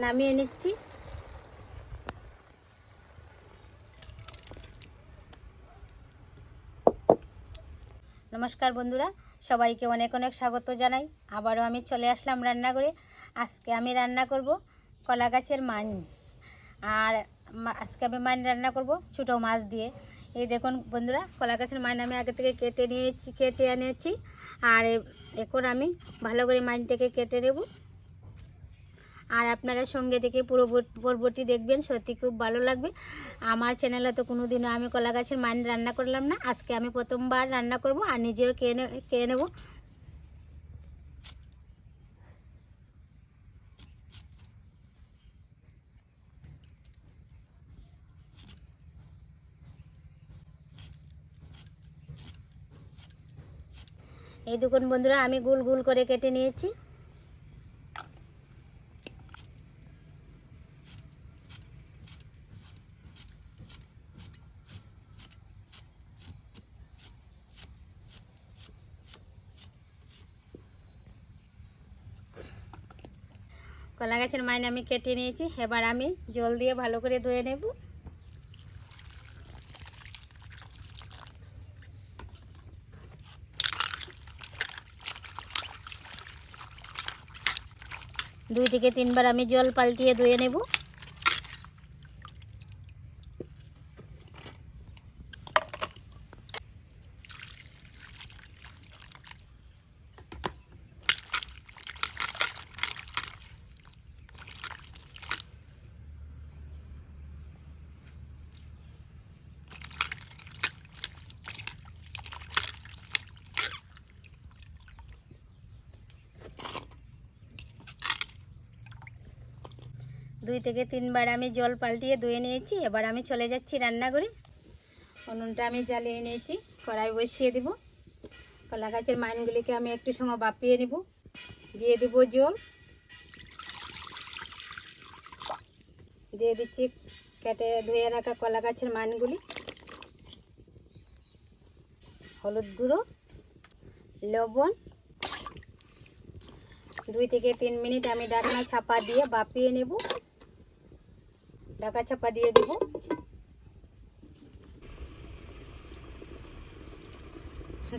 নামিয়ে নিচ্ছি। নমস্কার বন্ধুরা, সবাইকে অনেক অনেক স্বাগত জানাই। আবারও আমি চলে আসলাম রান্না করে আজকে আমি রান্না করব কলা গাছের মান আর আজকে আমি মাছ রান্না করব ছোটো মাছ দিয়ে। এই দেখুন বন্ধুরা, কলা গাছের মাছ আমি আগে থেকে কেটে নিয়েছি, কেটে এনেছি। আর এখন আমি ভালো করে মাছটাকে কেটে নেব। আর আপনারা সঙ্গে থেকে পুরো বট- পর্বটি দেখবেন, সত্যি খুব ভালো লাগবে। আমার চ্যানেলে তো কোনো দিনও আমি কলা গাছের মান রান্না করলাম না, আজকে আমি প্রথমবার রান্না করব আর নিজেও খেয়ে খেয়ে নেব। এই দেখুন বন্ধুরা, আমি গুল গুল করে কেটে নিয়েছি। কলা গাছের মাইনে আমি কেটে নিয়েছি। এবার আমি জল দিয়ে ভালো করে ধুয়ে নেব। দুই থেকে তিনবার আমি জল পাল্টিয়ে ধুয়ে নেব। দুই থেকে তিনবার আমি জল পাল্টিয়ে ধুয়ে নিয়েছি, এবার আমি চলে যাচ্ছি রান্নাঘরে। উনুনটা আমি জ্বালিয়ে নিয়েছি, কড়াই বসিয়ে দেব। কলা গাছের মাইনগুলিকে আমি একটু সময় বাপিয়ে নেব। দিয়ে দেবো জল। দিয়ে দিচ্ছি কেটে ধুয়ে রাখা কলা গাছের মাইনগুলি। হলুদ গুঁড়ো, লবণ। দুই থেকে তিন মিনিট আমি ডাকনা ছাপা দিয়ে বাপিয়ে নেব। ঢাকা চাপা দিয়ে দেব।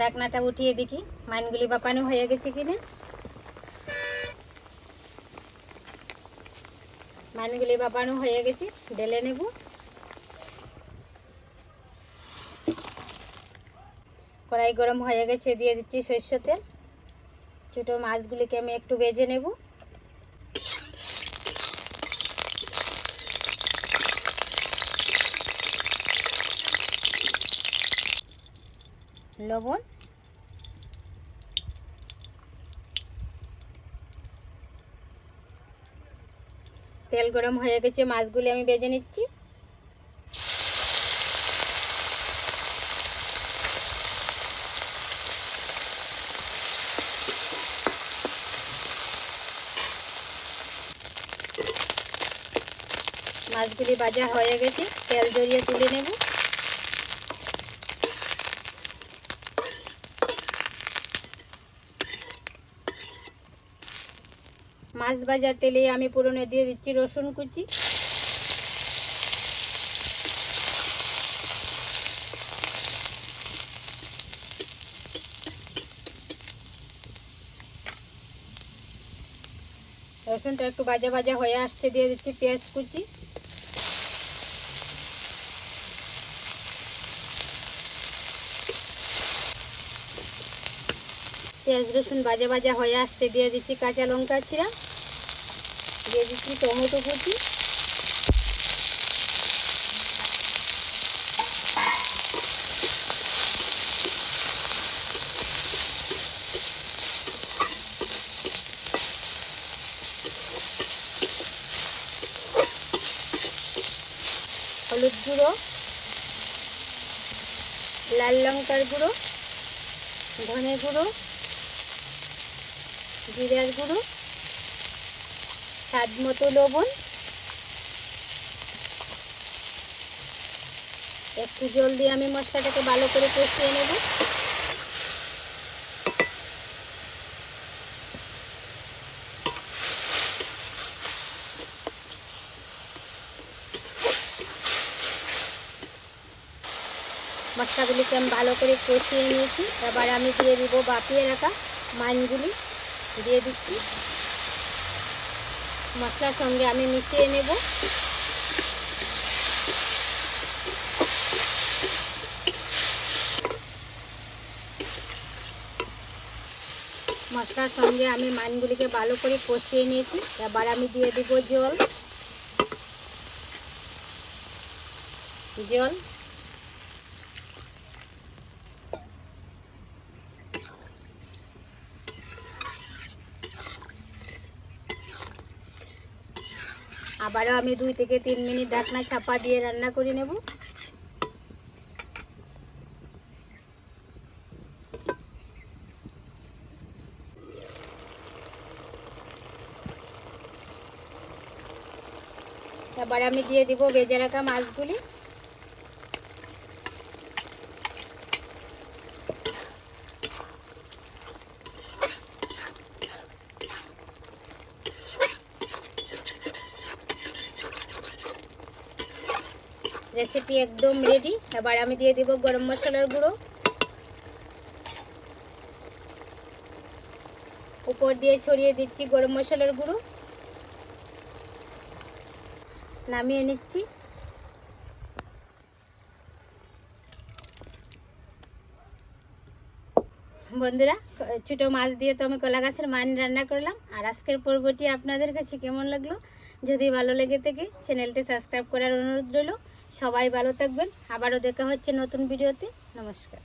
ডাকনাটা উঠিয়ে দেখি, মাইনগুলি বাপানো হয়ে গেছে কিনা। মাইনগুলি বাপানো হয়ে গেছে ডেলে নেব। কড়াই গরম হয়ে গেছে, দিয়ে দিচ্ছি সর্ষ তেল। ছোটো মাছগুলিকে আমি একটু বেজে নেব। লবণ। তেল গরম হয়ে গেছে, মাছগুলি আমি ভেজে নিচ্ছি। মাছগুলি ভাজা হয়ে গেছে, তেল জড়িয়ে তুলে নেব। মাছ ভাজার তেলে আমি পুরনো দিয়ে দিচ্ছি রসুন কুচি। রসুনটা একটু ভাজা ভাজা হয়ে আসছে, দিয়ে দিচ্ছি পেঁয়াজ কুচি। পেঁয়াজ রসুন ভাজা ভাজা হয়ে আসছে, দিয়ে দিচ্ছি কাঁচা লঙ্কা চিরা দিয়ে দিচ্ছি টমেটো কুচি। হলুদ গুঁড়ো লাল লঙ্কার গুঁড়ো ধনে গুঁড়ো জিরার গুঁড়ো স্বাদ মতো লবণ। একটু জল দিয়ে আমি মশলাটাকে ভালো করে কষিয়ে নেব। মশলাগুলিকে আমি ভালো করে কষিয়ে নিয়েছি। এবার আমি দিয়ে দিব বাপিয়ে রাখা মানগুলি দিয়ে দিচ্ছি। মশলার সঙ্গে আমি মিশিয়ে নেব। মশলার সঙ্গে আমি মানগুলিকে ভালো করে কষিয়ে নিয়েছি। এবার আমি দিয়ে দিব জল। জল। আবারও আমি দুই থেকে তিন মিনিট ঢাকনা চাপা দিয়ে রান্না করে নেব। এবার আমি দিয়ে দিব ভেজে রাখা মাছগুলি। রেসিপি একদম রেডি এবার আমি দিয়ে দিব গরম মশলার গুঁড়ো উপর দিয়ে ছড়িয়ে দিচ্ছি গরম মশলার গুঁড়ো নামিয়ে নিচ্ছি বন্ধুরা, ছোটো মাছ দিয়ে তো আমি কলা গাছের মান রান্না করলাম। আর আজকের পর্বটি আপনাদের কাছে কেমন লাগল? যদি ভালো লেগে থাকে চ্যানেলটি সাবস্ক্রাইব করার অনুরোধ রইল। সবাই ভালো থাকবেন। আবারও দেখা হচ্ছে নতুন ভিডিওতে। নমস্কার।